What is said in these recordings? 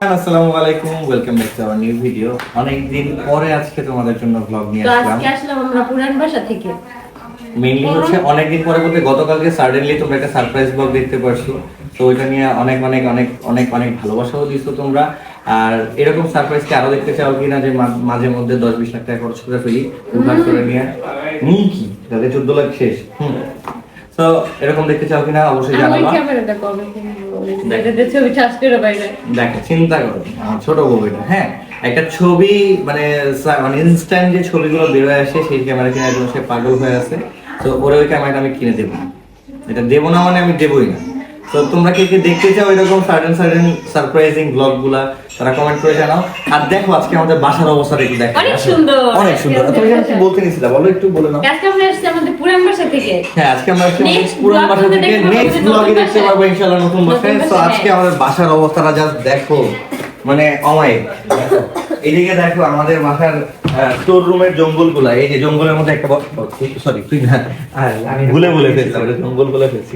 আসসালামু আলাইকুম welcome back to our new video অনেক দিন পরে আজকে তোমাদের জন্য ব্লগ নিয়ে আসলাম। আজকে আসলাম আমরা পুরান বাসা থেকে। মেইনলি হচ্ছে অনেক দিন পরে বলতে গতকালকে সাডেনলি তোমরা একটা সারপ্রাইজ ব্লগ দেখতে পারছ। তো ওইটা নিয়ে অনেক অনেক অনেক অনেক অনেক ভালোবাসাও দিছো তোমরা। আর এরকম সারপ্রাইজকে আরও দেখতে চাও কিনা যে মাঝে মধ্যে দশ বিশ লাখ টাকা খরচ করে ফেলি? উদ্ধার করে নিয়ে নিই কি? যাতে চোদ্দ লাখ শেষ। হুম। তো এরকম দেখতে চাও কিনা? অবশ্যই জানাবা। ক্যামেরাটা কবে দেখ। চিন্তা করো আমার ছোট বউটা হ্যাঁ? একটা ছবি মানে মানে ইনস্ট্যান্ট যে ছবিগুলো বের হয়ে আসে সেই ক্যামেরা সে পাগল হয়ে আছে। তো ওরে ওই ক্যামেরাটা আমি কিনে দেবো এটা দেবো না মানে আমি দেবই না। তো তোমরা কে কে দেখতে চাও এরকম সার্টেন সার্টেন সারপ্রাইজিং ব্লগগুলা তারা কমেন্ট করে জানাও। আর দেখো আজকে আমাদের বাসার অবস্থা একটু দেখো। অনেক সুন্দর। অনেক সুন্দর। তুমি কি বলতে নিছিলা বলো একটু বলে নাও। আজকে আমরা এসেছি আমাদের পুরান বাসা থেকে। হ্যাঁ আজকে আমরা Next পুরান বাসা থেকে। নেক্সট ব্লগে দেখতে। পারব ইনশাআল্লাহ নতুন বাসায়। তো আজকে আমাদের বাসার অবস্থাটা জাস্ট দেখো। মানে অমায়িক। এদিকে দেখো আমাদের বাসার স্টোর রুমের জঙ্গলগুলা। এই যে জঙ্গলের মধ্যে একটা সরি তুই না। আমি ভুলে ভুলে ফেলছি জঙ্গল বলে ফেলছি।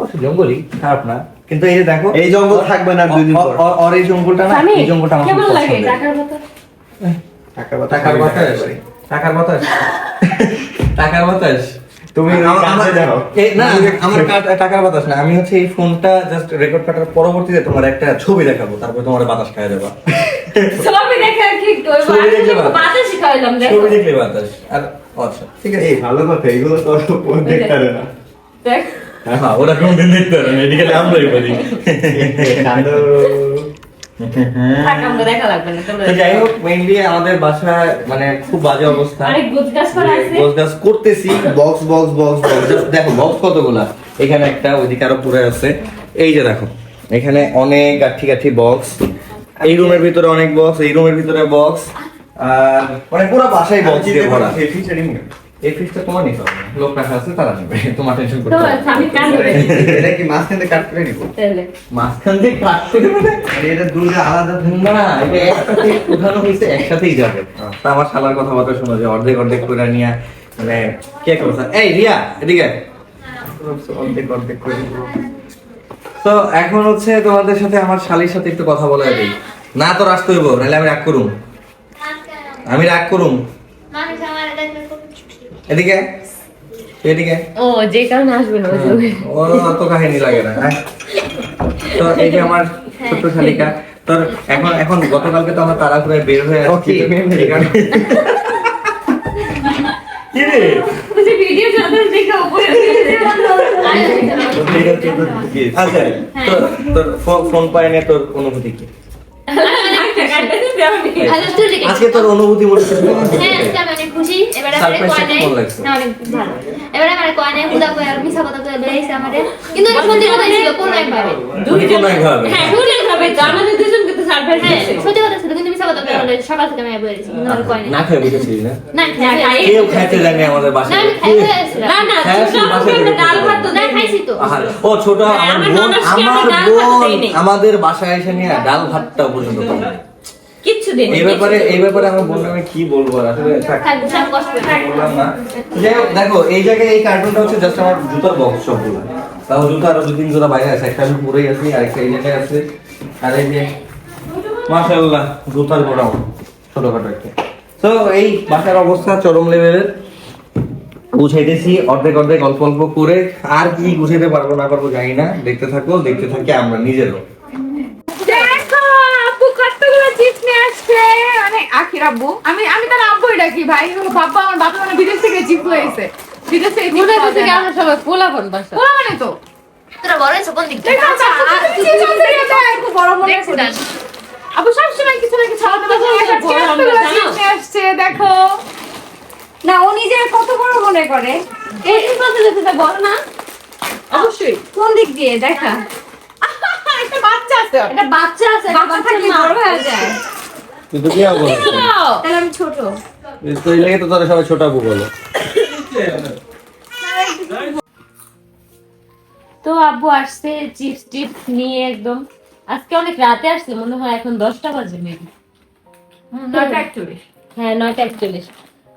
অবশ্য জঙ্গলই খারাপ না কিন্তু এই যে দেখো এই জঙ্গল থাকবে না দুই দিন অ- পর। ওর এই জঙ্গলটা না এই জঙ্গলটা আমার কেমন লাগে? টাকার কথা? টাকার বাতাস টাকার বাতাস? টাকার বাতাস? টাকার বাতাস? তুমি না আমার টাকার বাতাস না আমি হচ্ছে এই ফোনটা জাস্ট রেকর্ড কাটার পরবর্তীতে তোমার একটা ছবি দেখাবো তারপর তোমার বাতাস খাইয়ে দেবা। ছবি দেখে কি বাতাস। ছবি দেখলে বাতাস। আর আচ্ছা ঠিক আছে। এই ভালো কথা এগুলো তো দেখতে পারে না। দেখ। ওরা কোনদিন দেখতে পারে না এদিকে আমরাই যাই হোক মেইনলি আমাদের বাসায় মানে খুব বাজে অবস্থা। আরেক গোছ গাছ করা আছে। গোছ গাছ করতেছি। বক্স বক্স বক্স বক্স দেখো বক্স কতগুলা? এখানে একটা ওইদিকে আরও পুরো আছে। এই যে দেখো এখানে অনেক গাঠি গাঠি বক্স এই রুমের ভিতরে অনেক বক্স এই রুমের ভিতরে বক্স আর মানে পুরো বাসায় বক্স দিয়ে ভরা। এই ফ্রিজটা তোমার নিতে হবে। লোক রাখা আছে তারা নেবে। তোমার টেনশন তো করতে না। আমি এটা কি মাঝখান থেকে কাট করে নিবো? তাহলে। মাঝখান দিয়ে কাটতে দেবে না? মানে এটা দুটো আলাদা না এটা একসাথে উঠানো হয়েছে একসাথেই যাবে। তা আমার শালার কথাবার্তা শোনা যায় অর্ধেক অর্ধেক করে নিয়ে মানে কে করছে এই রিয়া এদিকে। অর্ধেক অর্ধেক করে নিবো। তো এখন হচ্ছে তোমাদের সাথে আমার শালির সাথে একটু কথা বলা দিই। না তো আসতে হইব নাহলে আমি রাগ করুম। আমি রাগ করুম। এদিকে? এদিকে? ও যে কারণে আসবে না ও অত কাহিনী লাগে না হ্যাঁ? তো এই যে আমার ছোট্ট শালিকা তোর এখন এখন গতকালকে তো আমরা তাড়াহুড়ে বের হয়ে আসছি কি রে? ভিডিও দেখে উপরে আচ্ছা। তো তোর ফোন পায় না তোর অনুভূতি কি? আজকে তোর অনুভূতি বলে কিছু হ্যাঁ আজকে আমি অনেক খুশি। এবারে আমারে Surprise টা কয় নাই? কেমন লাগছে? না অনেক ভালো। এবারে আমার কয় হুদা কয় আর মিছা কথা কয় বেরিয়েছে আমারে। কিন্তু এটা সত্যি কথা ছিল কোন একভাবে দুইজন একভাবে। হ্যাঁ দুজন ভাবে তো আমাদের দুজনকে তো সারপ্রাইজ হ্যাঁ সত্যি কথা ছিল কিন্তু মিছা কথা কয় সকাল থেকে আমি বেরিয়েছি কিন্তু আমার কয় না খেয়ে বুঝেছিস না? না খাই না, খাই। কেউ খাইতে জানে আমাদের বাসায়। আমি খাই না না ছোট সে বাসায় আমাকে থেকে ডাল ভাত তো না খাইছি তো ও ছোট আমার আমার বোন আমার বোন আমাদের বাসায় এসে নিয়ে ডাল ভাতটা পর্যন্ত। কিচ্ছু এই ব্যাপারে এই ব্যাপারে আমার বোন আমি কি বলব? আসলে থাক, থাক। সব কষ্ট করে বললাম না। যাই দেখো এই জায়গায় এই কার্টুনটা হচ্ছে জাস্ট আমার জুতার বক্স সবগুলো। তাও জুতা আরও দু তিন জোড়া বাইরে আছে। একটা আমি পরেই আছি আর একটা এই জায়গায় আছে। আর এই যে মাশাআল্লাহ জুতার গোড়াও ছোটখাটো একটা। তো এই বাসার অবস্থা চরম লেভেলের। গুছাইতেছি অর্ধেক অর্ধেক অল্প অল্প করে। আর কি গুছাইতে পারব না পারব জানি না। দেখতে থাকো দেখতে থাকি আমরা নিজেরও দেখো আপু কতগুলো চিপস মানে আখির আব্বু আমি আমি তার আব্বুই ডাকি ভাই। বাবা আমার বাবা মানে বিদেশ থেকে চিপস হয়েছে বিদেশ থেকে মনে হচ্ছে কি আমরা সবাই পোলাপন বাসা। ওরা মানে তো? তোরা বড় হয়েছে কোন দিক থেকে দেখো, আচ্ছা আপু আর কিছু চিপস আনতে গেছে, একটু বড় মনে দেখছি করি। না। কিছু না কিছু আলাদা আসছে, আসছে দেখো। না ও নিজের কত বড় মনে করে? এই পাশে যেতে বল না। অবশ্যই। কোন দিক দিয়ে? দেখা। একটা বাচ্চা আছে। এটা বাচ্চা আছে বাচ্চা থাকলে বড় হয়ে যায়। কিন্তু কি তাহলে আমি ছোট। তো এই লেগে তো তোরা সবাই ছোট আপু বলো। তো আব্বু আসছে চিপস টিপস নিয়ে একদম। আজকে অনেক রাতে আসছে মনে হয় এখন দশটা বাজে মেবি নয়টা একচল্লিশ। হ্যাঁ নয়টা একচল্লিশ।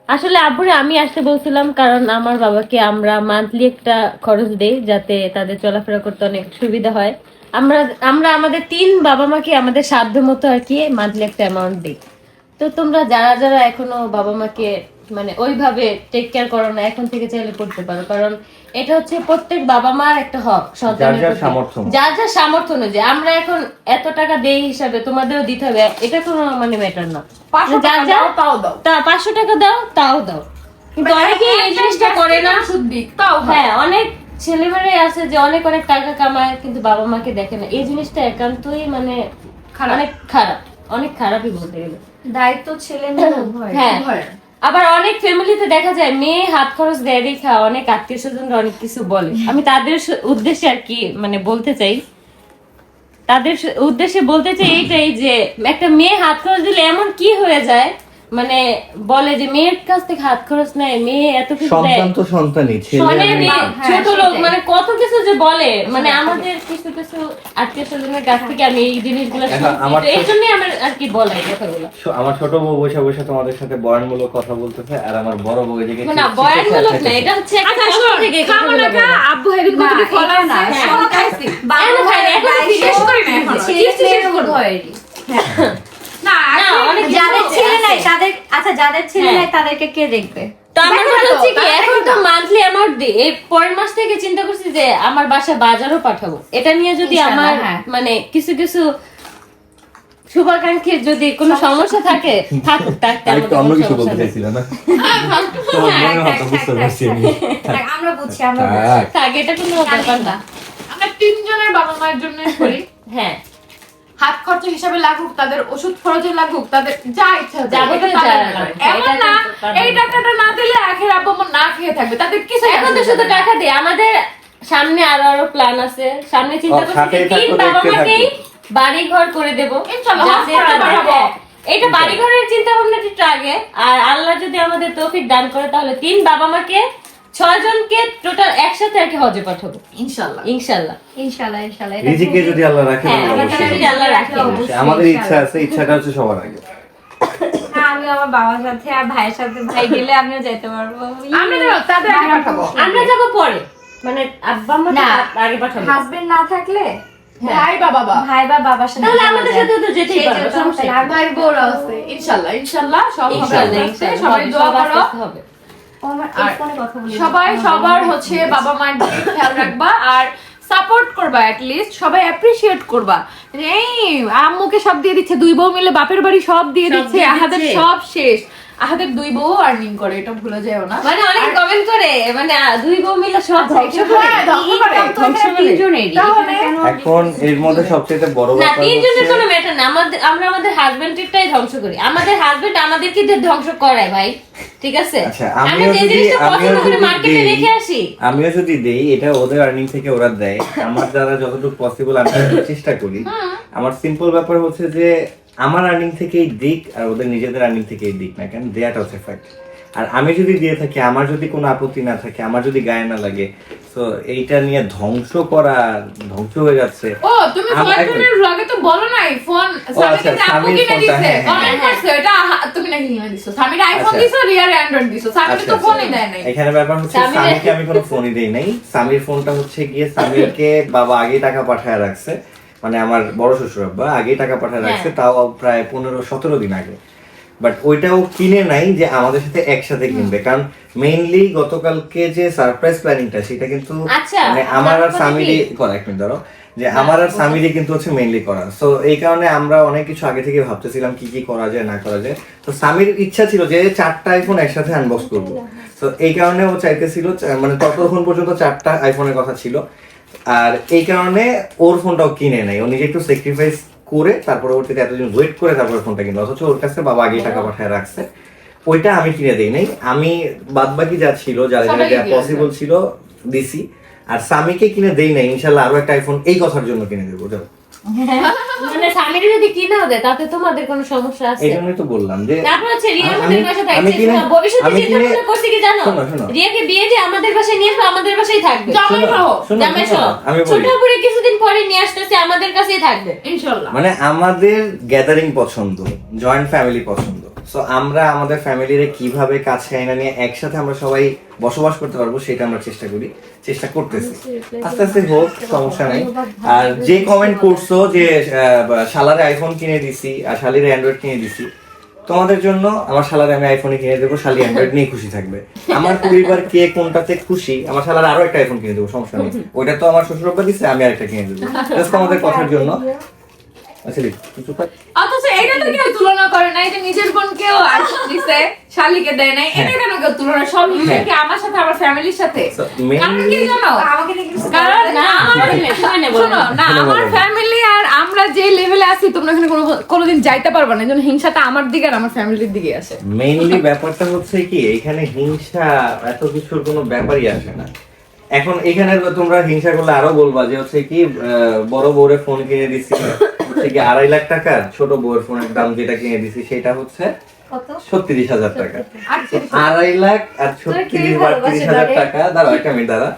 আসলে আব্বুরে আমি আসতে বলছিলাম কারণ আমার বাবাকে আমরা মান্থলি একটা খরচ দেই যাতে তাদের চলাফেরা করতে অনেক সুবিধা হয়। আমরা আমরা আমাদের তিন বাবা মাকে আমাদের সাধ্য মতো আর কি মান্থলি একটা অ্যামাউন্ট দিই। তো তোমরা যারা যারা এখনও বাবা মাকে মানে ওইভাবে টেক কেয়ার করো না এখন থেকে চাইলে করতে পারো। কারণ এটা হচ্ছে প্রত্যেক বাবা মার একটা হক সন্তানের যার। সামর্থ্য। যার যার সামর্থ্য অনুযায়ী। আমরা এখন এত টাকা দেই হিসাবে তোমাদেরও দিতে হবে। এটা কোনো মানে ম্যাটার না। পাঁচশো টাকা দাও, তাও দাও। তা পাঁচশো টাকা দাও তাও দাও। কিন্তু অনেকে এই জিনিসটা করে না। দিক তাও হ্যাঁ অনেক ছেলেমেয়েরাই আছে যে অনেক অনেক টাকা কামায় কিন্তু বাবা মাকে দেখে না। এই জিনিসটা একান্তই মানে অনেক খারাপ। অনেক খারাপই বলতে গেলে। দায়িত্ব ছেলে হ্যাঁ। আবার অনেক ফ্যামিলিতে দেখা যায় মেয়ে হাত খরচ দেয় দেখা অনেক আত্মীয় স্বজনরা অনেক কিছু বলে। আমি তাদের উদ্দেশ্যে আর কি মানে বলতে চাই। তাদের উদ্দেশ্যে বলতে চাই এইটাই যে একটা মেয়ে হাত খরচ দিলে এমন কি হয়ে যায়? মানে বলে যে মেয়ের কাছ থেকে হাত খরচ নেয় মেয়ে এত কিছু সন্তান তো সন্তানই ছেলে হ্যাঁ, ছোট লোক মানে কত কিছু যে বলে মানে আমাদের কিছু কিছু আত্মীয় স্বজনের কাছ থেকে আমি এই জিনিসগুলো এই জন্যই আমার আর কি বলা কথাগুলো আমার ছোট বউ বসে বসে তোমাদের সাথে বয়ানমূলক কথা বলতেছে আর আমার বড় বউ এদিকে না চিপস বয়ান খেতে মূলক না এটা হচ্ছে একটা আচ্ছা থেকে। আব্বু না, ফল সব হ্যাঁ। খাইছি। এখনও খাই না, এখনও শেষ করি না এখনও। শেষ করব। উভয়েরই। না, যাদের ছেলে নাই তাদের আচ্ছা যাদের ছেলে হ্যাঁ। নাই তাদেরকে কে দেখবে? তো আমার হচ্ছে কি এখন তো মান্থলি অ্যামাউন্ট দিই এই পরের মাস থেকে চিন্তা করছি যে আমার বাসা বাজারও পাঠাবো। এটা নিয়ে যদি আমার হ্যাঁ। মানে কিছু কিছু শুভাকাঙ্ক্ষীর যদি কোনো সমস্যা। থাকে থাকুক থাকতে কিছু বলতে চাইছিল না? আমরা বুঝছি আমরা থাক। থাক এটা কোনো ব্যাপার না। আমরা তিনজনের বাবা মায়ের জন্য করি। হ্যাঁ। হাত খরচ হিসাবে লাগুক তাদের ওষুধ খরচে লাগুক তাদের যা ইচ্ছা এমন না এই টাকাটা না দিলে আখের আব্বু না খেয়ে থাকবে তাদের কিছু এখন তো শুধু টাকা দিয়ে আমাদের সামনে আরও আরও প্ল্যান আছে। সামনে চিন্তা করছি তিন বাবা মাকেই। বাড়ি ঘর করে দেব। এটা বাড়ি ঘরের চিন্তা ভাবনা একটু আগে। আর আল্লাহ যদি আমাদের তৌফিক দান করে তাহলে তিন বাবা মাকে ছয় জনকে টোটাল একসাথে আর কি হজে পাঠাবো। ইনশাল্লাহ ইনশাল্লাহ ইনশাআল্লাহ ইনশাআল্লাহ এটা রিজিকে যদি আল্লাহ রাখে হ্যাঁ, যদি আল্লাহ রাখে। আমাদের ইচ্ছা আছে ইচ্ছাটা হচ্ছে সবার আগে। হ্যাঁ, আমি আমার বাবার সাথে আর ভাইয়ের সাথে ভাই গেলে আমিও যেতে পারব। আমরা যাব, তাদের আগে পাঠাবো। আমরা যাব পরে। মানে আব্বা আম্মা না। আগে পাঠাবো। হাজবেন্ড না থাকলে? ভাই বা বাবা। ভাই বা বাবার সাথে তাহলে আমাদের যায়। তো যেতেই সেই সমস্যা তাহলে ভাই বউরা আছে। ইনশাল্লাহ ইনশাল্লাহ সব হবে। ইনশাল্লাহ ইনশাল্লাহ সবাই দোয়া করো। হবে। সবাই সবার হচ্ছে বাবা মায়ের দিকে খেয়াল রাখবা আর সাপোর্ট করবা অ্যাট লিস্ট সবাই অ্যাপ্রিসিয়েট করবা। এই আম্মুকে সব দিয়ে দিচ্ছে দুই বউ মিলে বাপের বাড়ি সব দিয়ে দিচ্ছে আহাদের দিচ্ছে। সব শেষ। আহাদের দুই বউ আর্নিং করে এটা ভুলে যাও না। মানে অনেকে কমেন্ট করে মানে দুই বউ মিলে সব ধ্বংস করে করে। করে। এখন এর মধ্যে সবচেয়ে বড় না ব্যাপার তিনজনের কোনো ম্যাটার না। আমাদের আমরা আমাদের হাজবেন্ডেরটাই ধ্বংস করি। আমাদের হাজবেন্ড আমাদেরকে ধ্বংস করায় ভাই ঠিক আছে? আচ্ছা আমরা আমিও যদি জিনিসটা আমিও যদি মার্কেটে রেখে আসি। আমিও যদি দেই এটা ওদের আর্নিং থেকে ওরা দেয়। আমার দ্বারা যতটুকু পসিবল আমি চেষ্টা করি। আমার সিম্পল ব্যাপার হচ্ছে যে আমার আর্নিং থেকেই দিক আর ওদের নিজেদের আর্নিং থেকেই দিক না কেন? দেয়াটা হচ্ছে ফ্যাক্ট আর আমি যদি দিয়ে থাকি আমার যদি কোনো আপত্তি না থাকে আমার যদি গায়ে না লাগে তো এইটা নিয়ে ধ্বংস করা ধ্বংস হয়ে যাচ্ছে। ও তুমি ফোনের ব্লগে তো বলো নাই ফোন স্বামী আচ্ছা, কিনে দিছে। হ্যাঁ, হ্যাঁ, কমেন্ট হ্যাঁ। করছে এটা তুমি নাকি কিনে দিছো? স্বামীর আইফোন আচ্ছা। দিছো রিয়ার অ্যান্ড্রয়েড দিছো। আচ্ছা, তো আচ্ছা। ফোনই দেয় নাই। এখানে ব্যাপার হচ্ছে স্বামীর- আমি কোনো ফোনই দেই নাই। স্বামীর ফোনটা হচ্ছে গিয়ে স্বামীকে বাবা আগে টাকা পাঠায় রাখছে। মানে আমার বড় শ্বশুর আব্বা আগেই টাকা পাঠায় রাখছে তাও প্রায় পনেরো সতেরো দিন আগে। বাট ওইটাও কিনে নাই যে আমাদের সাথে একসাথে কিনবে। কারণ মেইনলি গতকালকে যে সারপ্রাইজ প্ল্যানিংটা সেটা কিন্তু আচ্ছা, মানে আমার আর স্বামীরই করা এক মিনিট ধরো যে আমার আর স্বামীরই কিন্তু হচ্ছে মেইনলি করা। সো এই কারণে আমরা অনেক কিছু আগে থেকে ভাবতেছিলাম কি কি করা যায় না করা যায়। তো স্বামীর ইচ্ছা ছিল যে চারটা আইফোন একসাথে আনবক্স করব। তো এই কারণে ও চাইতেছিল মানে ততক্ষণ পর্যন্ত চারটা আইফোনের কথা ছিল। আর এই কারণে ওর ফোনটাও কিনে নেয় ও নিজে একটু স্যাক্রিফাইস করে তারপর ওর থেকে এতদিন ওয়েট করে তারপরে ফোনটা কিনলো। অথচ ওর কাছে বাবা আগেই টাকা পাঠায় রাখছে। ওইটা আমি কিনে দেই নাই। আমি বাদ বাকি যা ছিল যা যা পসিবল ছিল দিছি। আর স্বামীকে কিনে দেই নাই। ইনশাল্লাহ আরও একটা আইফোন এই কথার জন্য কিনে দেবো। মানে স্বামীর যদি কিনাও দেয় তাতে তোমাদের কোনো সমস্যা আছে? এই তো বললাম যে তারপর হচ্ছে রিয়া আমাদের বাসায় থাকছে ভবিষ্যতে চিন্তা ভাবনা করছি কি জানো। রিয়াকে বিয়ে দিয়ে আমাদের বাসায় নিয়ে আসবে আমাদের বাসায় থাকবে। জামাই শোনো, সহ জামাই সহ। ছোট করে কিছুদিন পরে নিয়ে আসতেছে আমাদের কাছেই থাকবে। ইনশাল্লাহ। মানে আমাদের গ্যাদারিং পছন্দ জয়েন্ট ফ্যামিলি পছন্দ। সো আমরা আমাদের ফ্যামিলিরে কীভাবে কাছে আইনা নিয়ে একসাথে আমরা সবাই বসবাস করতে পারব সেটা আমরা চেষ্টা করি, চেষ্টা করতেছি। আস্তে আস্তে হোক, সমস্যা নাই। আর যে কমেন্ট করছ যে শালারে আইফোন কিনে দিছি, আর শালিরে অ্যান্ড্রয়েড কিনে দিছি, তোমাদের জন্য আমার শালার আমি আইফোনে কিনে দেবো, শালি অ্যান্ড্রয়েড নিয়ে খুশি থাকবে। আমার পরিবার কে কোনটাতে খুশি, আমার শালার আরও একটা আইফোন কিনে দেবো, সমস্যা নেই। ওইটা তো আমার শ্বশুর বাবা দিচ্ছে আমি আরেকটা কিনে দেবো। জাস্ট আমাদের কথার জন্য। অথচ এটা তো কেউ তুলনা করে না এটা নিজের বোনকেও আইফোন দিছে শালিকে দেয় নাই এটা কেন কেউ তুলনা সব কি আমার সাথে আমার ফ্যামিলির সাথে? কারণ কি জানো? আমাকে নিয়ে কিছু কারণ না, না, শুনে নে, বলেন শোনো না শুনে আমার ফ্যামিলি আর আমরা যে লেভেলে আছি তোমরা এখানে কোনোদিন যাইতে পারবে না এই জন্য হিংসাটা আমার দিকে আর আমার ফ্যামিলির দিকে আসে। মেইনলি ব্যাপারটা হচ্ছে কি এখানে হিংসা এত কিছুর কোনো ব্যাপারই আসে না। এখন এখানে তোমরা হিংসা করলে আরও বলবা যে হচ্ছে কি আহ, বড় বউরে ফোন কিনে দিছি হচ্ছে কি আড়াই লাখ টাকা ছোট বউয়ের ফোনের দাম যেটা কিনে দিছি সেটা হচ্ছে ছত্রিশ হাজার টাকা। আড়াই লাখ আর ছত্রিশ বা তিরিশ হাজার টাকা। দাঁড়া একটা মিনিট দাঁড়া।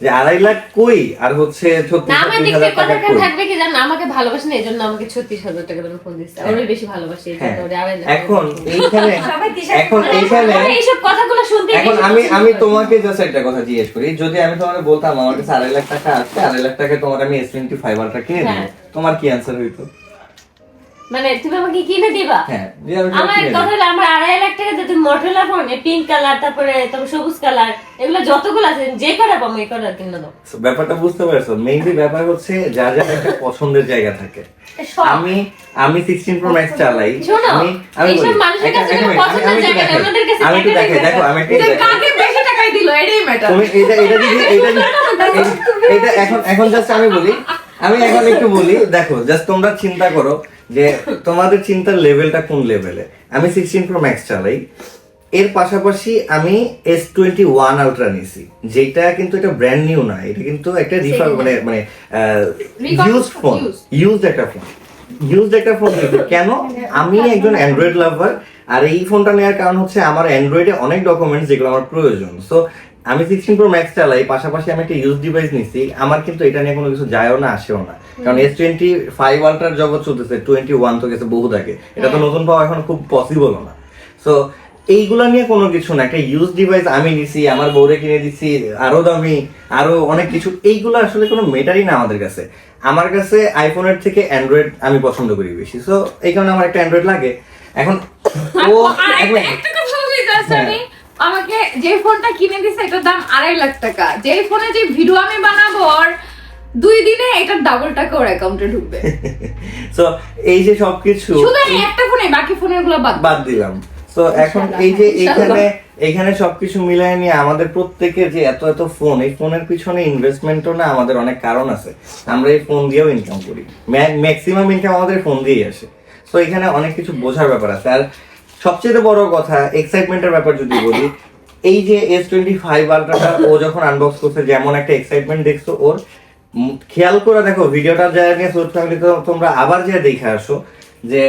যে আড়াই লাখ কই? আর হচ্ছে ছত্রিশ আমার ছত্রিশ দিক হাজার টাকা কই? থাকবে কি জানো? আমাকে ভালোবাসে এই জন্য আমাকে ছত্রিশ হাজার টাকা দাম ফোন দিচ্ছে। ওরই বেশি ভালোবাসি এই জন্য আড়াই লাখ এখন এইখানে এখন এইখানে এইসব কথাগুলো শুনতে এখন আমি আমি তোমাকে জাস্ট একটা কথা জিজ্ঞেস করি। যদি আমি তোমাকে বলতাম আমার কাছে আড়াই লাখ টাকা আছে আড়াই লাখ টাকা তোমার আমি এস টোয়েন্টি ফাইভ আলট্রা কিনে হ্যাঁ। তোমার কি অ্যান্সার হইতো? মানে তুমি আমাকে কিনে দিবা? হ্যাঁ আমার কথা হলো আমার আড়াই লাখ টাকা যদি মটোলা ফোন পিঙ্ক কালার তারপরে তারপর সবুজ কালার এগুলো যতগুলো আছে যে কটা পাবো এই কটা কিনে দাও ব্যাপারটা বুঝতে পারছ? মেইনলি ব্যাপার হচ্ছে যা যা একটা পছন্দের জায়গা থাকে। আমি আমি সিক্সটিন প্রো ম্যাক্স চালাই। আমি আমি মানুষের কাছে পছন্দের জায়গা দেখাই। কাছে আমি একটু টাকা দেখো আমি। কাকে বেশি টাকাই দিল? এটাই ম্যাটার তুমি এটা এটা এটা এটা এখন এখন জাস্ট আমি বলি আমি এখন একটু বলি দেখো জাস্ট তোমরা চিন্তা করো যে তোমাদের চিন্তার লেভেলটা কোন লেভেলে আমি সিক্সটিন প্রো ম্যাক্স চালাই। এর পাশাপাশি আমি এস টোয়েন্টি ওয়ান আলট্রা নিছি যেটা কিন্তু এটা ব্র্যান্ড নিউ না এটা কিন্তু একটা রিফার মানে মানে Recall- ইউজ ফোন। ইউজড একটা ফোন ইউজড একটা ফোন কেন? আমি একজন অ্যান্ড্রয়েড লাভার আর এই ফোনটা নেওয়ার কারণ হচ্ছে আমার অ্যান্ড্রয়েডে অনেক ডকুমেন্টস যেগুলো আমার প্রয়োজন। সো আমি সিক্সটিন প্রো ম্যাক্স চালাই পাশাপাশি আমি একটা ইউজ ডিভাইস নিচ্ছি আমার কিন্তু এটা নিয়ে কোনো কিছু যায়ও না আসেও না। কারণ এস টোয়েন্টি ফাইভ আলট্রার জগৎ চলতেছে টোয়েন্টি ওয়ান তো গেছে বহু আগে। এটা তো নতুন পাওয়া এখন খুব পসিবলও না। সো এইগুলা নিয়ে কোনো কিছু না একটা ইউজ ডিভাইস আমি নিছি আমার বউরে কিনে দিচ্ছি আরও দামি আরও অনেক কিছু এইগুলো আসলে কোনো মেটারই না আমাদের কাছে। আমার কাছে আইফোনের থেকে অ্যান্ড্রয়েড আমি পছন্দ করি বেশি। সো এই কারণে আমার একটা অ্যান্ড্রয়েড লাগে। এখন ও। একটা কথা আমাকে যে ফোনটা কিনে দিছে এটার দাম আড়াই লাখ টাকা। যে ফোনে যে ভিডিও আমি বানাবো ওর দুই দিনে এটার ডাবল টাকা ওর অ্যাকাউন্টে ঢুকবে। সো এই যে সবকিছু শুধু একটা ফোনে বাকি ফোনেরগুলো বাদ বাদ দিলাম। তো এখন এই যে এখানে এখানে সবকিছু মিলাই নিয়ে আমাদের প্রত্যেকের যে এত এত ফোন এই ফোনের পিছনে ইনভেস্টমেন্টও না আমাদের অনেক কারণ আছে। আমরা এই ফোন দিয়েও ইনকাম করি। ম্যাক্সিমাম ইনকাম আমাদের ফোন দিয়েই আসে। তো এখানে অনেক কিছু বোঝার ব্যাপার আছে। আর সবচেয়ে বড় কথা এক্সাইটমেন্টের ব্যাপার যদি বলি এই যে এস টোয়েন্টি ফাইভ আলট্রাটা ও যখন আনবক্স করছে যেমন একটা এক্সাইটমেন্ট দেখছ ওর খেয়াল করে দেখো ভিডিওটার জায়গা নিয়ে সোর্স ফ্যামিলি তোমরা আবার যে দেখে আসো যে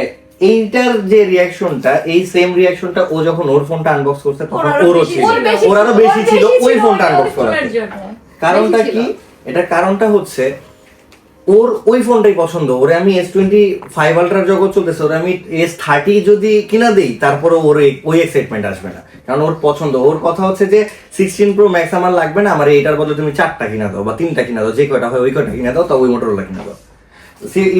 এইটার যে রিয়াকশনটা এই সেম রিয়াকশনটা ও যখন ওর ফোনটা আনবক্স করছে তখন ওরও ছিল ওর বেশি আরও ছিল, বেশি ছিল ওই ফোনটা আনবক্স জন্য। কারণটা কি। এটার কারণটা হচ্ছে ওর, ওই ফোনটাই পছন্দ। ওরে আমি এস টোয়েন্টি ফাইভ আলট্রার জগৎ চলতেছে, ওরে আমি এস থার্টি যদি কিনা দিই তারপরে ওর ওই এক্সাইটমেন্ট আসবে না। কারণ ওর পছন্দ। ওর কথা হচ্ছে যে সিক্সটিন প্রো ম্যাক্স আমার লাগবে না, আমার এইটার বদলে তুমি চারটা কিনা দাও বা তিনটা কিনা দাও, যে কয়টা হয় ওই কয়টা কিনা দাও তা ওই মোটরলা কিনা দাও।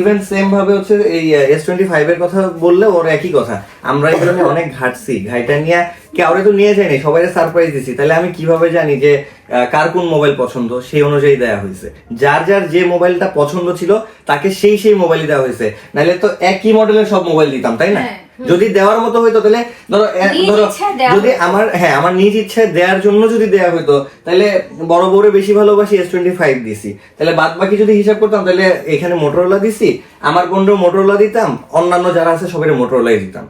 ইভেন সেম ভাবে হচ্ছে এই এস টোয়েন্টি ফাইভ এর কথা বললে ওর একই কথা। আমরা জন্য অনেক ঘাটছি। ঘাইটা নিয়ে কাউরে তো নিয়ে যায়নি সবাই সারপ্রাইজ দিছি। তাহলে আমি কীভাবে জানি যে কার কোন মোবাইল পছন্দ? সেই অনুযায়ী দেওয়া হয়েছে। যার যার যে মোবাইলটা পছন্দ ছিল, তাকে সেই সেই মোবাইল দেওয়া হয়েছে। নাহলে তো একই মডেলের সব মোবাইল দিতাম, তাই না? হ্যাঁ। যদি দেওয়ার মতো হইতো তাহলে ধরো ধরো যদি আমার হ্যাঁ আমার নিজ ইচ্ছায় দেওয়ার জন্য যদি দেওয়া হইতো তাহলে বড় বড় বেশি ভালোবাসি এস টোয়েন্টি ফাইভ দিছি। তাহলে বাদ বাকি যদি হিসাব করতাম তাহলে এখানে মোটরোলা দিছি আমার বোনকেও মোটরোলা দিতাম অন্যান্য যারা আছে সবাই মোটরোলাই দিতাম।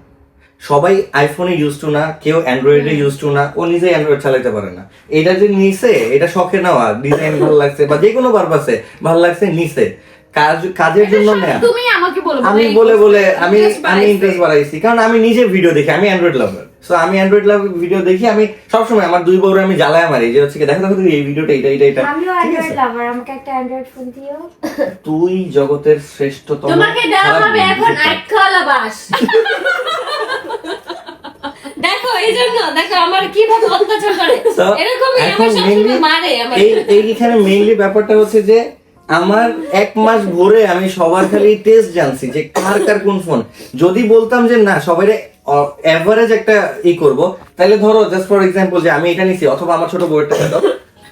সবাই আইফোনে ইউজ টু না কেউ অ্যান্ড্রয়েডে ইউজ টু না ও নিজেই অ্যান্ড্রয়েড চালাতে পারে না। এটা যে নিছে এটা শখে নেওয়া ডিজাইন ভালো লাগছে বা যে কোনো পারপাসে ভালো লাগছে নিছে। কাজ কাজের জন্য নেয়া। তুমি আমাকে বলো আমি বলে বলে আমি আমি ইন্টারেস্ট বাড়াইছি। কারণ আমি নিজে ভিডিও দেখি আমি অ্যান্ড্রয়েড লাভার সো আমি অ্যান্ড্রয়েড লাভ ভিডিও দেখি আমি সবসময় আমার দুই বউরে আমি জ্বালায় মারি যে হচ্ছে কি, দেখো দেখো এই ভিডিওটা এটা এটা এটা আমিও অ্যান্ড্রয়েড লাভার আমাকে একটা অ্যান্ড্রয়েড ফোন দিও। তুই জগতের শ্রেষ্ঠতম তোমাকে দেওয়া হবে এখন। আটখালা বাস। জন্য দেখো আমার কীভাবে অত্যাচার করে। তো এরকম এখন আমার সবসময় মারে আমার। এই এইখানে মেইনলি ব্যাপারটা হচ্ছে যে আমার এক মাস ভরে আমি সবার খালি টেস্ট জানছি যে কার কার কোন ফোন যদি বলতাম যে না সবাই এভারেজ একটা ই করব তাহলে ধরো জাস্ট ফর এক্সাম্পল যে আমি এটা নিছি অথবা আমার ছোট বউয়েরটা দাও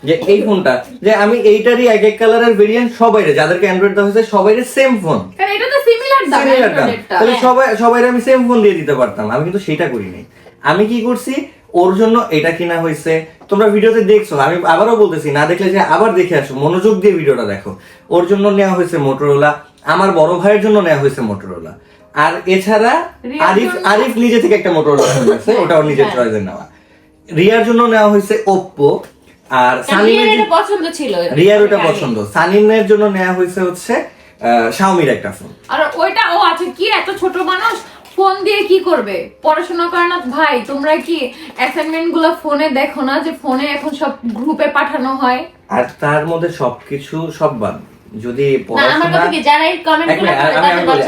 যে এই ফোনটা যে আমি এইটারই এক এক কালারের ভেরিয়েন্ট সবাইরে যাদেরকে অ্যান্ড্রয়েড দেওয়া হয়েছে সবাইরে সেম ফোন কারণ এটা তো সিমিলার দাম Similar দাম। তাহলে সবাই সবাই আমি সেম ফোন দিয়ে দিতে পারতাম আমি কিন্তু সেটা করি নাই আমি কি করছি ওর জন্য এটা কিনা হয়েছে তোমরা ভিডিওতে দেখছ আমি আবারও বলতেছি না দেখলে যে আবার দেখে আসো মনোযোগ দিয়ে ভিডিওটা দেখো। ওর জন্য নেওয়া হয়েছে মোটরোলা আমার বড় ভাইয়ের জন্য নেওয়া হয়েছে মোটরোলা আর এছাড়া রিয়ার আরিফ জন্য- আরিফ নিজে থেকে একটা মোটরোলা নিয়েছে ওটা ওর নিজের চয়েসের নেওয়া। রিয়ার জন্য নেওয়া হয়েছে ওপ্পো আর সানিমের পছন্দ ছিল? রিয়ার ওটা পছন্দ। সানিমের জন্য নেওয়া হয়েছে হচ্ছে শাওমির একটা ফোন আর ওইটা ও আছে কি এত ছোট মানুষ? ফোন দিয়ে কি করবে? পড়াশোনা করে না ভাই তোমরা কি অ্যাসাইনমেন্টগুলো ফোনে দেখো না যে ফোনে এখন সব গ্রুপে পাঠানো হয়? আর তার মধ্যে সবকিছু সব বাদ। যদি না পড়াশোনা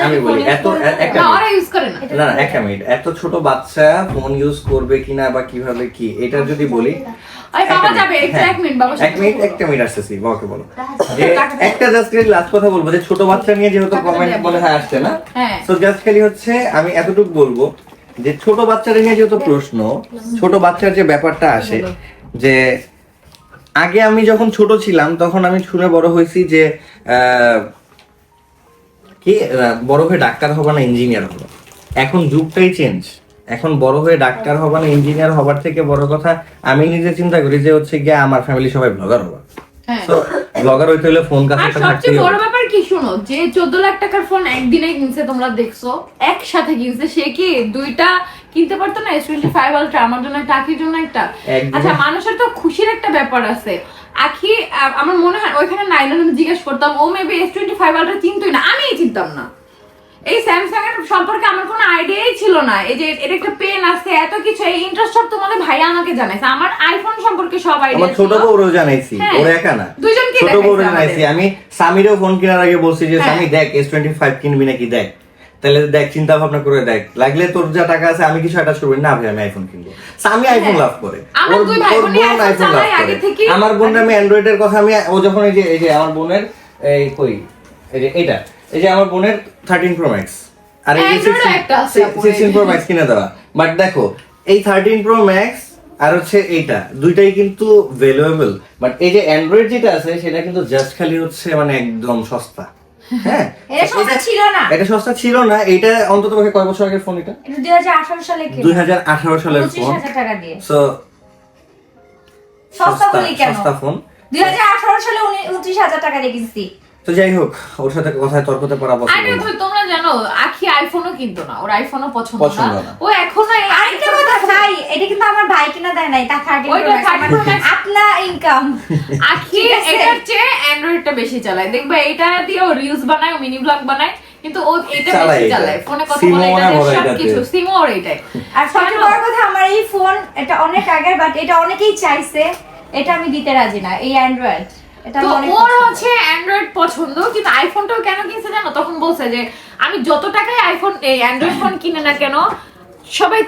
আমি- বলি, এত- একটা না না। একটা মিনিট ছোট বাচ্চা ফোন ইউজ করবে কিনা বা কীভাবে কি এটা যদি বলি বাবা যাবে মিনিট, একটু এক মিনিট বাবা এক মিনিট একটা মিনিট আসতেছি বাবাকে বলো। একটা জাস্ট খালি লাস্ট কথা বলব যে ছোট বাচ্চা নিয়ে যেহেতু কমেন্ট দেবো। আসছে না। তো জাস্ট খালি হচ্ছে আমি এতটুকু বলব যে ছোট বাচ্চাদের নিয়ে যেহেতু প্রশ্ন ছোট বাচ্চার যে ব্যাপারটা আসে যে আগে আমি যখন ছোট ছিলাম তখন আমি শুনে বড় হয়েছি যে আহ, কি আহ, বড় হয়ে ডাক্তার হবা না ইঞ্জিনিয়ার হব। এখন যুগটাই চেঞ্জ এখন বড় হয়ে ডাক্তার হবা না ইঞ্জিনিয়ার হবার থেকে বড় কথা আমি নিজে চিন্তা করি যে হচ্ছে গিয়ে আমার ফ্যামিলি সবাই ব্লগার হবা। হ্যাঁ। ব্লগার হইতে হলে ফোন কাছে সবচেয়ে বড় ব্যাপার কি শোনো যে চোদ্দ লাখ টাকার ফোন একদিনে কিনছে তোমরা দেখছ একসাথে কিনছে সে কি দুইটা কিনতে পারতো না? এস টোয়েন্টি ফাইভ আলট্রা আমার জন্য একটা আখির জন্য একটা? আচ্ছা মানুষের তো খুশির একটা ব্যাপার আছে। আখি আমার মনে হয় ওইখানে নাইলন আমি জিজ্ঞেস করতাম ও maybe S twenty five ultra চিনতই না? আমি চিনতাম না। এই স্যামসাং এর সম্পর্কে আমার কোনো আইডিয়াই ছিল না। এই যে এটা একটা পেন আছে এত কিছু এই ইন্টারেস্ট সব তোমাদের ভাইয়া আমাকে জানাইছে। আমার আইফোন সম্পর্কে সব আইডিয়া আমার ছোট বউরও জানাইছি হ্যাঁ। ওর একা না। দুইজনকে ছোট বউরও জানাইছি আমি সামিরেও ফোন কেনার আগে বলছি যে হ্যাঁ। সামি দেখ এস টোয়েন্টি ফাইভ কিনবি নাকি দেখ। তাহলে দেখ চিন্তা ভাবনা করে দেখ। লাগলে তোর যা টাকা আছে আমি কিছু অ্যাটাচ করবি। না ভাই আমি আইফোন কিনবো। সামি আইফোন লাভ করে। আমার ভাই বোন আইফোন লাভ করে। আমার বোনের আমি অ্যান্ড্রয়েডের কথা আমি ও যখন এই যে এই যে আমার বোনের এই কই? এই যে এটা এই যে আমার বোনের থার্টিন প্রো ম্যাক্স আর এই সিক্সটিন প্রো ম্যাক্স কিনে দেওয়া। বাট দেখো এই থার্টিন প্রো ম্যাক্স আর হচ্ছে এইটা দুইটাই কিন্তু ভ্যালুয়েবল বাট এই যে অ্যান্ড্রয়েড যেটা আছে সেটা কিন্তু জাস্ট খালি হচ্ছে মানে একদম সস্তা। হ্যাঁ? এটা সস্তা ছিল না। এটা অন্তত পক্ষে কয় বছর আগের ফোন এটা? দুই হাজার আঠারো সালে দুই হাজার আঠারো সালের ফোন সো সস্তা ফোন দুই হাজার আঠারো সালে উনত্রিশ হাজার টাকা দিয়ে কিনছি। তো যাই হোক ওর সাথে কথায় তর্কতে পারা আরে পসিবল ভাই তোমরা জানো আখি আইফোনও কিনতো না ওর আইফোনও পছন্দ পছন্দ না। ও এখনও এই আরেকটা কথা ভাই এটা কিন্তু আমার ভাই কিনা দেয় নাই তা থার্টি ওইটা 13 Pro Max। আপনার ইনকাম আখি এটার চেয়ে অ্যান্ড্রয়েডটা বেশি চালায়। দেখবে এটা দিয়ে ও রিলস বানায় ও মিনি ব্লগ বানায় কিন্তু ও এটা চালায় বেশি চালায়। ফোনে কথা বলে এটা দিয়ে সবকিছু। সিমও ওর এটাই। আর সবচেয়ে বড় কথা আমার এই ফোন এটা অনেক আগের বাট এটা অনেকেই চাইছে এটা আমি দিতে রাজি না এই অ্যান্ড্রয়েড এটা তো আমার অনেক ওর হচ্ছে অ্যান্ড্রয়েড পছন্দ কিন্তু আইফোনটাও কেন কিনছে জানো? তখন বলছে যে আমি যত টাকায় আইফোন এই অ্যান্ড্রয়েড ফোন কিনে না কেন সবাই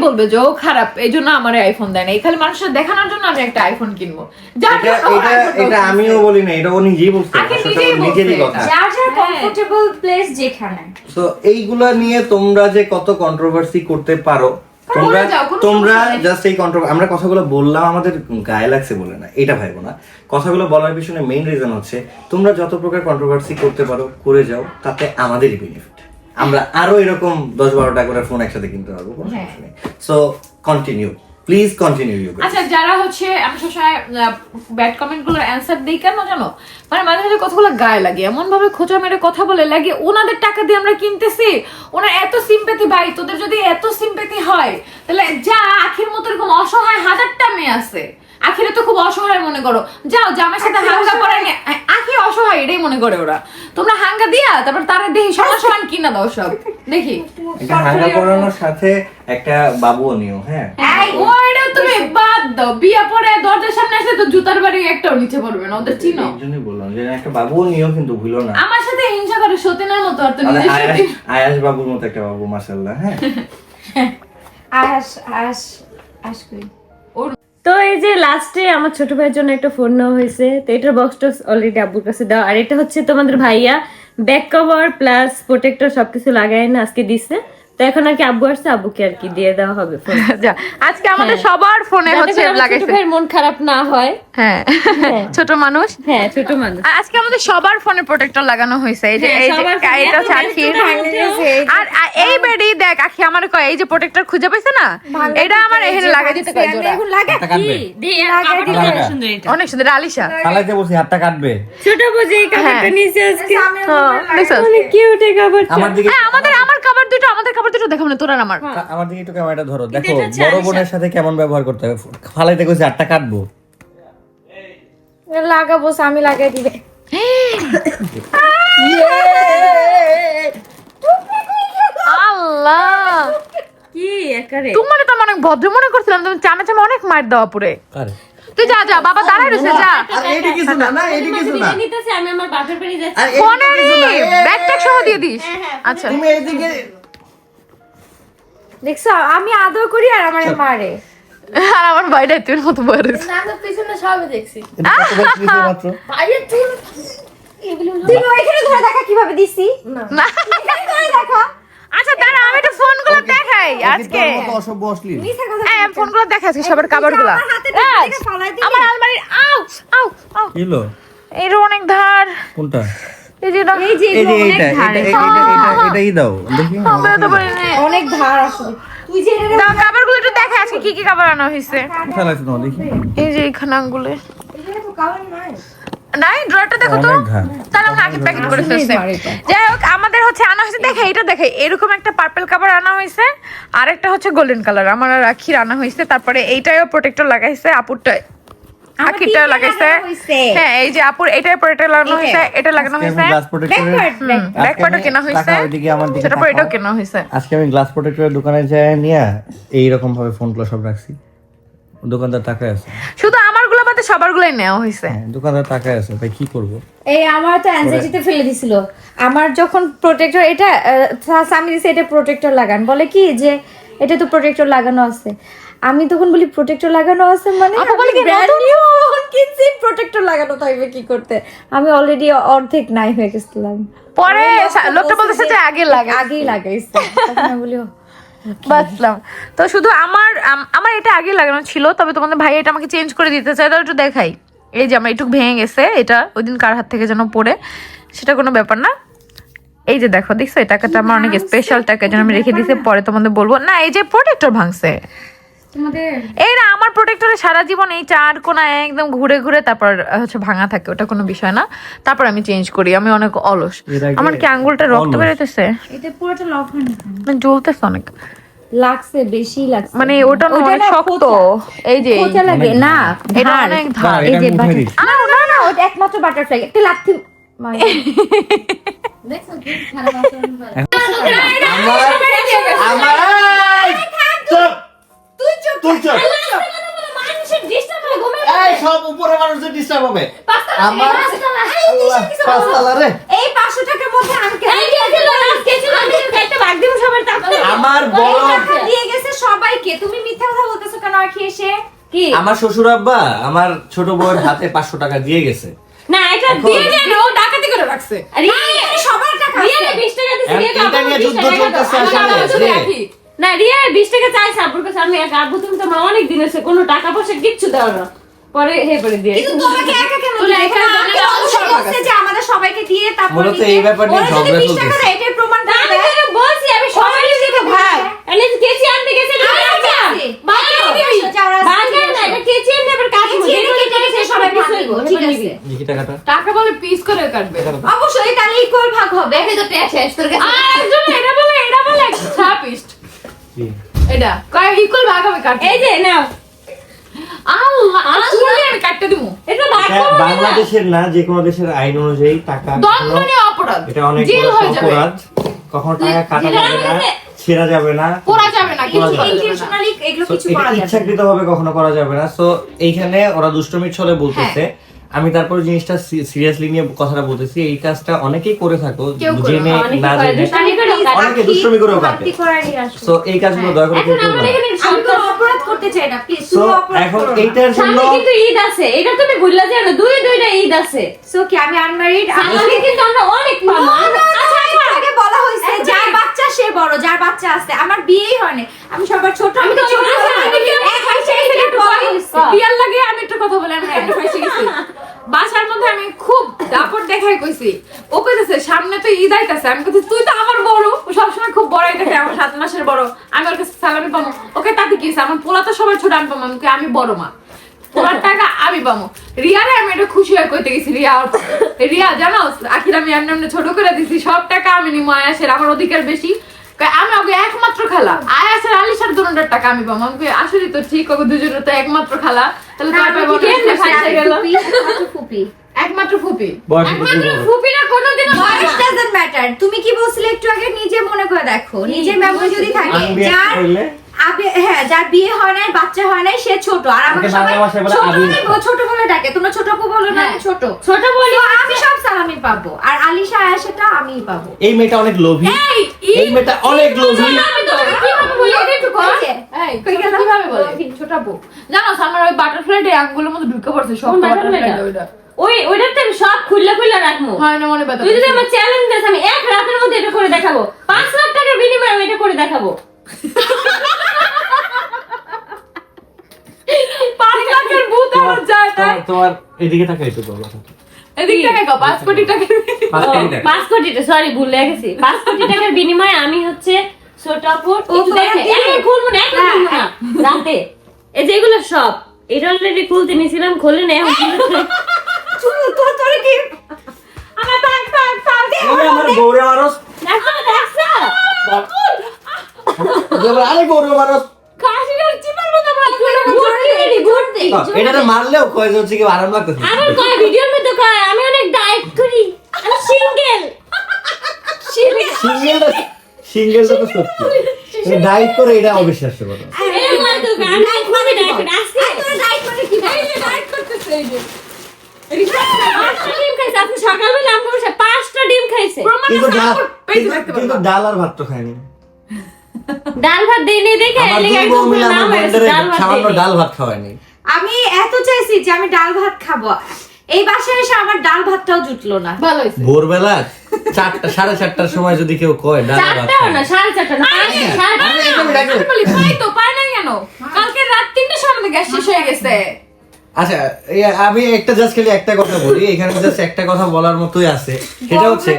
বলবে যে ও খারাপ এই জন্য আমার আইফোন দেয় না। এই খালি মানুষের দেখানোর জন্য আমি একটা আইফোন কিনবো। যার এটা। আমিও বলি না এটা ও নিজেই বলছে আগে আসলে নিজেরই কথা। যার যার হ্যাঁ। কমফোর্টেবল প্লেস যেখানে। তো এইগুলা নিয়ে তোমরা যে কত কন্ট্রোভার্সি করতে পারো তোমরা তোমরা জাস্ট এই কন্ট্রো আমরা কথাগুলো বললাম আমাদের গায়ে লাগছে বলে না এটা ভাইবো না। কথাগুলো বলার পিছনে মেইন রিজন হচ্ছে তোমরা যত প্রকার কন্ট্রোভার্সি করতে পারো করে যাও তাতে আমাদেরই বেনিফিট আমরা আরও এরকম দশ বারোটা করে ফোন একসাথে কিনতে পারব কোনো হ্যাঁ। সমস্যা নেই। So continue please continue you আচ্ছা যারা হচ্ছে আমি সবসময় ব্যাড কমেন্টগুলো অ্যান্সার দিই, কেন জানো? মানে মাঝে মাঝে কথাগুলো গায়ে লাগে। এমন ভাবে খোঁচা মেরে কথা বলে লাগে, ওনাদের টাকা দিয়ে আমরা কিনতেছি, ওনার এত সিম্পেথি ভাই, তোদের যদি এত সিম্পেথি হয়, তাহলে যা আখির মতো এরকম অসহায় হাজারটা মেয়ে আছে। আখিরে তো খুব অসহায় মনে করো। যাও জামের সাথে হাঙ্গা পরে আখি অসহায় এটাই মনে করে ওরা। তোমরা হাঙ্গা দিয়া তারপর তারা দেখি সমান সমান কিনা দাও সব। দেখি। হাঙ্গা করানোর সাথে একটা বাবুও নিও হ্যাঁ। এই, ওইটা তুমি বাদ দাও। বিয়া পরে দরজার সামনে আসলে তো জুতার বাড়ি একটাও নিচে পড়বে না ওদের চিনো। জন্যই বললাম যে একটা বাবু নিও কিন্তু ভুলো না। আমার সাথে হিংসা করে সতীনের মতো আর তো নিজের আয়াস বাবুর মতো একটা বাবু মাসাল্লাহ হ্যাঁ। আস আস আশকরি তো এই যে লাস্টে আমার ছোট ভাইয়ের জন্য একটা ফোন নেওয়া হয়েছে, তো এটার টক্স অলরেডি আব্বুর কাছে দাও। আর এটা হচ্ছে তোমাদের ভাইয়া ব্যাক কভার প্লাস প্রোটেক্টর সবকিছু লাগায় না, আজকে দিছে। তো এখন আর কি আব্বু আসছে আব্বুকে আর কি দিয়ে দেওয়া হবে আজকে আমাদের সবার ফোনে হচ্ছে লাগাইছে। মন খারাপ না হয়? হ্যাঁ ছোট মানুষ। হ্যাঁ ছোট মানুষ। আজকে আমাদের সবার ফোনে প্রোটেক্টর লাগানো হয়েছে। এই যে হ্যাঁ, এই যে এটা আর এই বেডি দেখ আখি আমার কয় এই যে প্রোটেক্টর খুঁজে পাইছে না? এটা আমার এখানে লাগাই দিতে কয় জোড়া এখন লাগা আর অনেক সুন্দর এটা। অনেক সুন্দর আলিশা। বলছি হাতটা কাটবে। ছোট বুঝে এই হ্যাঁ। নিচে আজকে। হ্যাঁ, দেখছ? অনেক কিউট হ্যাঁ আমাদের আমার খাবার দুটো আমাদের খাবার দুটো দেখাবো না তোর আর আমার। আমার দিকে একটু ক্যামেরাটা ধরো। দেখো বড় বোনের সাথে কেমন ব্যবহার করতে হবে? ফালাইতে কইছি হাতটা কাটবো। লাগাবো আমি লাগাই দিবে। আল্লাহ! কি একারে? তোমার তো অনেক ভদ্র মনে করছিলাম তুমি চামে চামে অনেক মার দেওয়া পুরে। তুই যা যা বাবা দাঁড়াই রয়েছে যা। আর এইটা কিছু না না এইটা কিছু না। নিতেছে আমি আমার বাপের বাড়ি যাচ্ছি। আর ফোনে কিছু না, ব্যাগ ট্যাগ সহ দিয়ে দিস। আচ্ছা। তুমি এইদিকে দেখছ আমি আদর করি আর আমার মারে। আর আমার বাইরে তুই মতো বয়স আমি পিছনে সবই দেখছি। আরে তুই এগুলো তুই ওইখানে ধরে দেখা কীভাবে দিছি? না। দেখা। আচ্ছা দাঁড়া আমি একটু ফোনগুলো দেখাই আজকে। অসভ্য অশ্লীল। হ্যাঁ ফোনগুলো দেখাই আজকে সবার খাবারগুলা আমার? আমার আলমারির আউ আউ আউ। কিলো এর অনেক ধার। কোনটা? এই যে এই যে এই যে এগুলো অনেক এইটা ধার। এটা এটা এটা এটাই দাও। দেখি। আমি তো পারিনি। অনেক ধার আসলে তুই যে দাও খাবার একটু দেখাই আজকে কি কি খাবার আনা হয়েছে। কোথায় লাগছে তোমার দেখি। এই যে এখানে আঙ্গুলে। এখানে তো কালার নাই। নাই ড্রয়ারটা দেখো তো। তাহলে আমরা আগে প্যাকেট করে ফেলছে। যাই হোক আমাদের হচ্ছে আনা হয়েছে। দেখে এটা দেখে এরকম একটা পার্পল কাভার আনা হয়েছে। আর একটা হচ্ছে গোল্ডেন কালার আমার আনা হয়েছে। তারপরে এইটাও প্রোটেক্টর লাগাইছে। আপুরটা তিনটা লাগাইছে। হ্যাঁ এই যে আপুর এটাই প্রোটেক্টর লাগানো হয়েছে। এটা লাগানো হয়েছে। গ্লাস ব্যাক পার্টও কেনা হয়েছে। টাকা ওইদিকে আমার দিকে সেটার পর তাকাও। এটাও কেনা হয়েছে। আজকে আমি গ্লাস প্রোটেক্টরের দোকানে যাই নিয়ে এইরকম ভাবে ফোনগুলো সব রাখছি। দোকানদার টাকায় আছে। শুধু বাদে সবার গুলাই নেওয়া হয়েছে। হ্যাঁ দোকানদার টাকায় আছে ভাই কি করব? এই আমার তো অ্যানজাইটিতে ফেলে দিছিল। আমার যখন প্রোটেক্টর এটা স্বামী দিছে এটা প্রোটেক্টর লাগান। বলে কি যে এটা তো প্রোটেক্টর লাগানো আছে। আমি তখন বলি প্রোটেক্টর লাগানো আছে মানে আপু বলে কি, ব্র্যান্ড নিউ কিনছি প্রোটেক্টর লাগানো থাকবে কি করতে? আমি অলরেডি অর্ধেক নাই হয়ে গেছিলাম। পরে লোকটা বলতেছে যে আগে লাগে আগেই লাগাইছে। তখন আমি বলি বাঁচলাম। তো শুধু আমার আমার এটা আগে লাগানো ছিল তবে তোমাদের ভাই এটা আমাকে চেঞ্জ করে দিতে চাই তাহলে একটু দেখাই। এই যে আমার এটুকু ভেঙে গেছে এটা ওই দিন কার হাত থেকে যেন পড়ে সেটা কোনো ব্যাপার না। এই যে দেখো দেখছ এই টাকাটা আমার অনেক স্পেশাল টাকা যেন আমি রেখে দিয়েছি পরে তোমাদের বলব। না এই যে প্রোটেক্টর ভাঙছে। এই না আমার প্রোটেক্টরে সারা জীবন এই চার কোনা একদম ঘুরে ঘুরে তারপর হচ্ছে ভাঙা থাকে ওটা কোনো বিষয় না। তারপর আমি চেঞ্জ করি আমি অনেক অলস। আমার কি আঙ্গুলটা রক্ত। বেরোতেছে? এটা পুরোটা লক হয়নি মানে জ্বলতেছে অনেক। লাগছে বেশি লাগছে। মানে ওটা না ওটা অনেক শক্ত। এই যে খোঁচা লাগে না এটা অনেক ধার এই যে। না না না ওটা একমাত্র বাটারফ্লাই একটা লাথি মানে আমার চুপ। তুই চুপ তুই চুপ। মানুষের ডিস্টার্ব ঘুমের এই সব উপরে মানুষের ডিস্টার্ব হবে। আমার পাঁচতলা। রে। এই পাঁচশো টাকার মধ্যে আঙ্কেল এই গেছিল লাস্ট গেছিল আমি একটা ভাগ দিব সবার তারপরে আমার বড় দিয়ে গেছে সবাইকে। তুমি মিথ্যা কথা বলতেছো কেন? আখি এসে? কি? আমার শ্বশুর আব্বা আমার ছোট বউয়ের হাতে পাঁচশো টাকা দিয়ে গেছে। না এটা দিয়ে দেন ও ডাকাতি করে রাখছে। সবার টাকা রিয়া 20 টাকা দিছে এটা নিয়ে যুদ্ধ চলতেছে আসলে। না রিয়া 20 টাকা চাইছে আব্বুর কাছে। আমি এক আব্বু তুমি তো আমার অনেক দিন হয়েছে কোনো টাকা পয়সা কিচ্ছু দাও না। পরে হে করে দিয়ে কিন্তু তোমাকে একা কেন তুই দিলে? যে আমাদের সবাইকে দিয়ে তারপর মূলত। এই ব্যাপার নিয়ে ওরা যদি ঝগড়া 20 টাকা দেয়, প্রমাণ করে আমি তো বলছি? আমি সবাই দিতে ভাই এনে কেচি আনতে গেছে টাকা বলে পিস করে কাটবে। অবশ্যই তাহলে ইকুয়াল ভাগ হবে। দেখে তো শেষ তোর কাছে আর একজন এটা বলে এটা বলে। ছাপিস্ট? এটা কয় ইকুয়াল ভাগ হবে কাটবে এই যে নাও। আল্লাহ আসলে আমি কাটতে দিমু এটা ভাগ এটা বাংলাদেশের না যে কোনো দেশের আইন অনুযায়ী টাকা দণ্ডনীয় কখনো- অপরাধ। এটা অনেক বড় অপরাধ। কখনো টাকা কাটা যাবে না। ছেঁড়া যাবে না যাবে কিছু করা যাবে না। ইন্টেনশনালি এগুলো কিছু করা যাবে না। ইচ্ছাকৃত ভাবে কখনো করা যাবে না। সো এইখানে ওরা দুষ্টমির ছলে বলতেছে। হ্যাঁ। আমি তারপরে জিনিসটা সিরিয়াসলি নিয়ে কথাটা বলতেছি এই কাজটা অনেকেই করে থাকো জেনে না জেনে। অনেকে দুষ্টমি করেও কাটে। সো এই কাজগুলো দয়া করে না। আমি অপরাধ করতে চাই না প্লিজ সো তুমি অপরাধ এখন এইটার জন্য কিন্তু ঈদ আছে। এটা তুমি ভুললা জানো দুই দুইটা ঈদ আছে। So কি আমি আনম্যারিড সামনে কিন্তু আমরা অনেক পাবো। আচ্ছা আগে বলা হয়েছে যার বাচ্চা সে বড় যার বাচ্চা আছে। আমার বিয়েই হয়নি আমি সবার ছোট আমি তো ছোট বিয়ার লাগে আমি একটা কথা বলে আমি একটা গেছি। বাসার মধ্যে আমি খুব দাপট দেখাই কইছি। ও কইতেছে সামনে তো ঈদ আইতাছে। আমি কইছি তুই তো আমার বড়। সবসময় খুব বড়াই দেখে আমার সাত মাসের বড়। আমি ওর কাছে সালামি পাবো। ওকে তাতে কি আমার পোলা তো সবার ছোট আমি পাবো। আমি আমি বড় মা। পোলার টাকা আমি পাবো। রিয়ারে আমি এটা খুশি হয়ে কইতে গেছি রিয়া রিয়া জানো আখির আমি এমনি এমনি ছোট করে দিছি। সব টাকা আমি নিমো আয়াসের। আমার অধিকার বেশি। আমি ওকে একমাত্র খালা। আয়াসের আলিশার দুটার টাকা আমি পাবো। আমি আসলে তো ঠিক ওকে দুজনের তো একমাত্র খালা। তাহলে তো আমি কেমনে ফাইসে গেল। ফুপি একমাত্র ফুপি। একমাত্র ফুপি। না। কোনোদিন বয়স ডাজন্ট ম্যাটার তুমি কি বলছিলে একটু আগে? নিজে মনে করে দেখো। নিজের মেমোরি যদি থাকে যার? আবে- হ্যাঁ যার বিয়ে হয় নাই বাচ্চা হয় নাই সে ছোট। আর আমাকে সবাই ছোট বলে- ছোট বলে ডাকে। তোমরা ছোট আপু বলো না হ্যাঁ। ছোট। ছোট বলি আমি সব সালামি পাবো। আর আলিশা আয়েশাটা আমিই পাবো। এই মেয়েটা অনেক লোভী। এই, মেয়েটা অনেক লোভী। আমি তো কীভাবে বলি? এটা একটু কর এই? কীভাবে বলে? ছোট আপু। জানো আমার ওই বাটারফ্লাই ডে আঙ্গুলের মধ্যে ঢুকে পড়ছে সব বাটারফ্লাই? ওইটা? ওই ওইটাতে আমি সব খুললে খুললে রাখব। হয় না মনে ব্যথা তুই যদি আমার চ্যালেঞ্জ দিস আমি এক রাতের মধ্যে এটা করে দেখাবো। পাঁচ লাখ টাকার বিনিময়ে আমি এটা করে দেখাবো। পাঁচ লাখের ভূত যায়। তোমার- এদিকে তাকাই এদিক পাঁচ কোটি টাকা। পাঁচ কোটি টাকা। সরি ভুলে গেছি। পাঁচ কোটি টাকার বিনিময়ে আমি হচ্ছে ছোট আপুর ও, একটু তোরা দেখে দিলি? একা খুলবো না না। রাতে। এই যে এগুলো সব এটা অলরেডি খুলতে নিয়েছিলাম খুলে নেই এখন খুলে- চুল তো তোর কি? আমার থাক থাক থাক আমার বউরে মারস দেখো দেখছ? তুমি আরেক বউরে মারস কাশির চিপার মতো আমরা ঘুরতে রেডি ঘুরতে এটাতে মারলেও কয় যে হচ্ছে কি আরাম লাগতেছে। আমার কয় ভিডিওর মধ্যে কয় আমি অনেক ডায়েট করি। আমি সিঙ্গেল। সিঙ্গেলটা সিঙ্গেলটা তো সত্যি। তুমি করে এটা অবিশ্বাস্য কথা। এই মা তো আমি খুবই ডায়েট করি আজকে? তোর ডাইট করে কি এই যে ডায়েট করতেছে এই যে। পাঁচটা ডিম খাইছে আপনি সকালবেলা আমার বসে পাঁচটা ডিম খাইছে। কিন্তু ডাল পেজে কিন্তু- দেখতে কিন্তু পারবা। ডাল আর ভাত তো খায়নি। ডাল ভাত দেই নেই দেখে ডাল ভাত সামান্য ডাল ভাত খাওয়ায়নি আমি এত চাইছি যে আমি ডাল ভাত খাব। এই বাসায় এসে আমার ডাল ভাতটাও জুটলো না। ভালো হয়েছে। ভোরবেলা চারটা সাড়ে চারটার সময় যদি কেউ কয় ডাল ভাত না সাড়ে চারটা না পাই তো পাই না কেন? কালকে রাত তিনটার সময় আমাদের গ্যাস শেষ হয়ে গেছে। আচ্ছা আমি একটা জাস্ট খালি একটা কথা বলি এখানে জাস্ট একটা কথা বলার মতোই আছে। সেটা হচ্ছে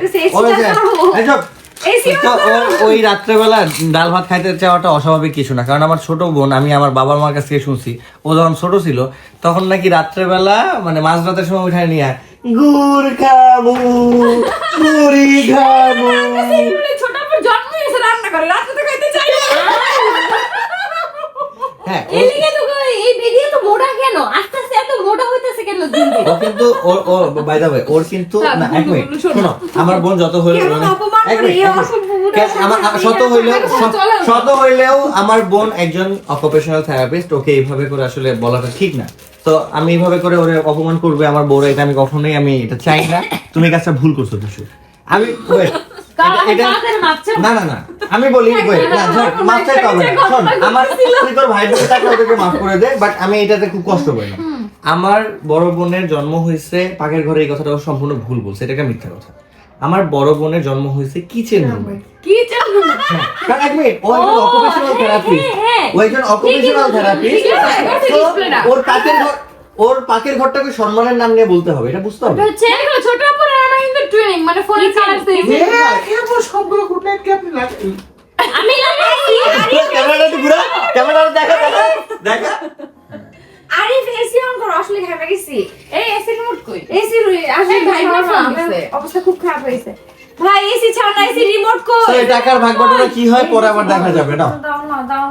ওই রাত্রেবেলা ডাল ভাত খাইতে চাওয়াটা অস্বাভাবিক কিছু না কারণ আমার ছোট বোন আমি আমার বাবার মার কাছ থেকে শুনছি। ও যখন ছোট ছিল তখন নাকি রাত্রেবেলা মানে মাঝ রাতের সময় উঠায় নিয়ে গুড় খাব মুড়ি খাব। বলে, ছোট আপুর জন্ম রান্না করে রাতে খাইতে চাই হ্যাঁ ও- এদিকে তো কই, এই ভিডিও তো মোটা কেন? আস্তে আস্তে এত মোটা হইতেছে কেন দিন দিন? ও কিন্তু ও ও বাই দ্য ওয়ে ওর কিন্তু না এক মিনিট শোনো। শোনো আমার বোন যত হইল মানে- এক শত হইলেও শত- হইলেও আমার বোন একজন অকুপেশনাল থেরাপিস্ট ওকে এইভাবে করে আসলে বলাটা ঠিক না। তো আমি এইভাবে করে ওরে অপমান করবে আমার বউরা এটা আমি কখনোই আমি এটা চাই না। তুমি কাজটা ভুল করছ কিছু আমি না না না আমি বলি না শোন আমার তুই তোর ভাই বোন থাকলে ওদেরকে মাফ করে দে বাট আমি এটাতে খুব কষ্ট পাই না আমার বড় বোনের জন্ম হয়েছে পাকের ঘরে এই কথাটা সম্পূর্ণ ভুল বলছে এটা একটা মিথ্যা কথা আমার বড় বোনের জন্ম হয়েছে কিচেন রুমে কি জানো কারণ এক মিনিট ও একজন অকুপেশনাল হ্যাঁ, থেরাপিস্ট হ্যাঁ, হ্যাঁ। ও একজন অকুপেশনাল থেরাপিস্ট ঠিক আছে, এটা display না। ওর পাকের ঘর ওর পাকের ঘরটাকে সম্মানের নাম নিয়ে বলতে হবে এটা বুঝতে হবে ট্রেনিং মানে ফোনে কালার আমি লাগাইছি। ক্যামেরাটা একটু ঘুরা। ক্যামেরাটা দেখা দেখা। দেখা। আরিফ এসি অন করো। আসলে ঘামে গেছি এই এসি রিমোট কই? এসি আসলে ভাই না। অবস্থা খুব খারাপ হয়েছে। ভাই এসি ছাড় এসি রিমোট কো তো এই টাকার ভাগ বাটোয়ারা কি হয়? পরে আবার দেখা যাবে না? দাও না দাও